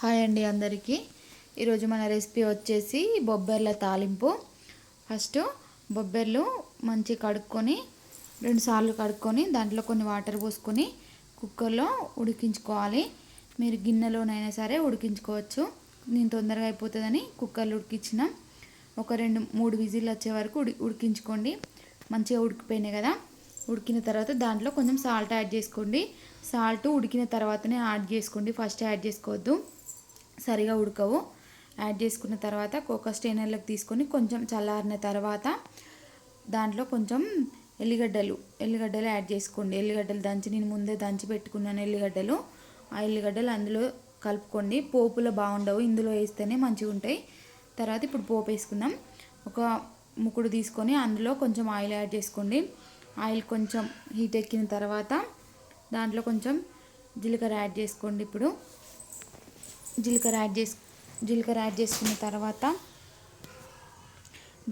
Hi అండి అందరికీ. ఈరోజు మన రెసిపీ వచ్చేసి బొబ్బర్ల తాలింపు. ఫస్ట్ బొబ్బర్లు మంచి కడుక్కొని రెండు సార్లు కడుక్కొని దాంట్లో కొన్ని వాటర్ పోసుకొని కుక్కర్లో ఉడికించుకోవాలి. మీరు గిన్నెలోనైనా సరే ఉడికించుకోవచ్చు. నేను తొందరగా అయిపోతుందని కుక్కర్లు ఉడికించిన. ఒక రెండు మూడు విజిల్ వచ్చే వరకు ఉడి ఉడికించుకోండి. మంచిగా ఉడికిపోయినాయి కదా. ఉడికిన తర్వాత దాంట్లో కొంచెం సాల్ట్ యాడ్ చేసుకోండి. సాల్ట్ ఉడికిన తర్వాతనే యాడ్ చేసుకోండి. ఫస్ట్ యాడ్ చేసుకోవద్దు. సరిగా ఉడకవు. యాడ్ చేసుకున్న తర్వాత కోకా స్టైనర్లోకి తీసుకొని కొంచెం చల్లారిన తర్వాత దాంట్లో కొంచెం ఎల్లిగడ్డలు ఎల్లిగడ్డలు యాడ్ చేసుకోండి. ఎల్లిగడ్డలు దంచి నేను ముందే దంచి పెట్టుకున్నాను ఎల్లిగడ్డలు. ఆ ఎల్లిగడ్డలు అందులో కలుపుకోండి. పోపులో బాగుండవు ఇందులో వేస్తేనే మంచిగా ఉంటాయి. తర్వాత ఇప్పుడు పోపు వేసుకుందాం. ఒక ముకుడు తీసుకొని అందులో కొంచెం ఆయిల్ యాడ్ చేసుకోండి. ఆయిల్ కొంచెం హీట్ ఎక్కిన తర్వాత దాంట్లో కొంచెం జీలకర్ర యాడ్ చేసుకోండి ఇప్పుడు. జీలకర్ర యాడ్ చేసు జీలకర్ర యాడ్ చేసుకున్న తర్వాత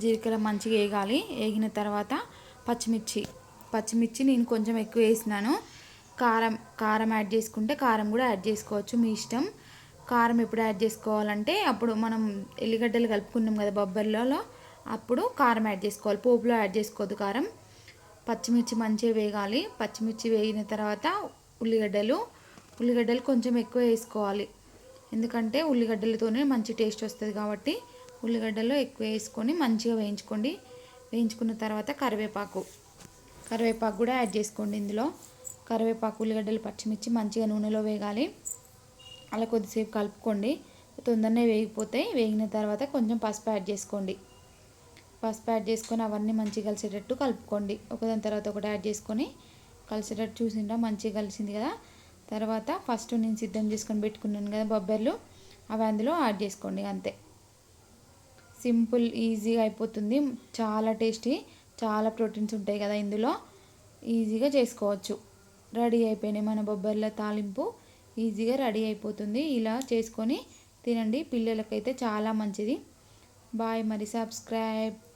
జీలకర్ర మంచిగా వేగాలి. వేగిన తర్వాత పచ్చిమిర్చి పచ్చిమిర్చి నేను కొంచెం ఎక్కువ వేసినాను. కారం కారం యాడ్ చేసుకుంటే కారం కూడా యాడ్ చేసుకోవచ్చు మీ ఇష్టం. కారం ఎప్పుడు యాడ్ చేసుకోవాలంటే అప్పుడు మనం ఎల్లిగడ్డలు కలుపుకున్నాం కదా బొబ్బర్లలో అప్పుడు కారం యాడ్ చేసుకోవాలి. పోపులో యాడ్ చేసుకోవద్దు కారం. పచ్చిమిర్చి మంచిగా వేగాలి. పచ్చిమిర్చి వేగిన తర్వాత ఉల్లిగడ్డలు ఉల్లిగడ్డలు కొంచెం ఎక్కువ వేసుకోవాలి. ఎందుకంటే ఉల్లిగడ్డలతోనే మంచి టేస్ట్ వస్తుంది కాబట్టి ఉల్లిగడ్డలు ఎక్కువ వేసుకొని మంచిగా వేయించుకోండి. వేయించుకున్న తర్వాత కరివేపాకు. కరివేపాకు కూడా యాడ్ చేసుకోండి ఇందులో. కరివేపాకు ఉల్లిగడ్డలు పచ్చిమిర్చి మంచిగా నూనెలో వేగాలి. అలా కొద్దిసేపు కలుపుకోండి. తొందరనే వేగిపోతాయి. వేగిన తర్వాత కొంచెం పసుపు యాడ్ చేసుకోండి. పసుపు యాడ్ చేసుకొని అవన్నీ మంచిగా కలిసేటట్టు కలుపుకోండి. ఒకదాని తర్వాత ఒకటి యాడ్ చేసుకొని కలిసేటట్టు చూసిండ్రా? మంచిగా కలిసింది కదా? తర్వాత ఫస్ట్ నేను సిద్ధం చేసుకొని పెట్టుకున్నాను కదా బొబ్బర్లు అవి అందులో యాడ్ చేసుకోండి అంతే. సింపుల్ ఈజీగా అయిపోతుంది. చాలా టేస్టీ చాలా ప్రోటీన్స్ ఉంటాయి కదా ఇందులో. ఈజీగా చేసుకోవచ్చు. రెడీ అయిపోయినాయి మన బొబ్బర్ల తాలింపు. ఈజీగా రెడీ అయిపోతుంది. ఇలా చేసుకొని తినండి. పిల్లలకైతే చాలా మంచిది. బాయ్ మరి సబ్స్క్రైబ్.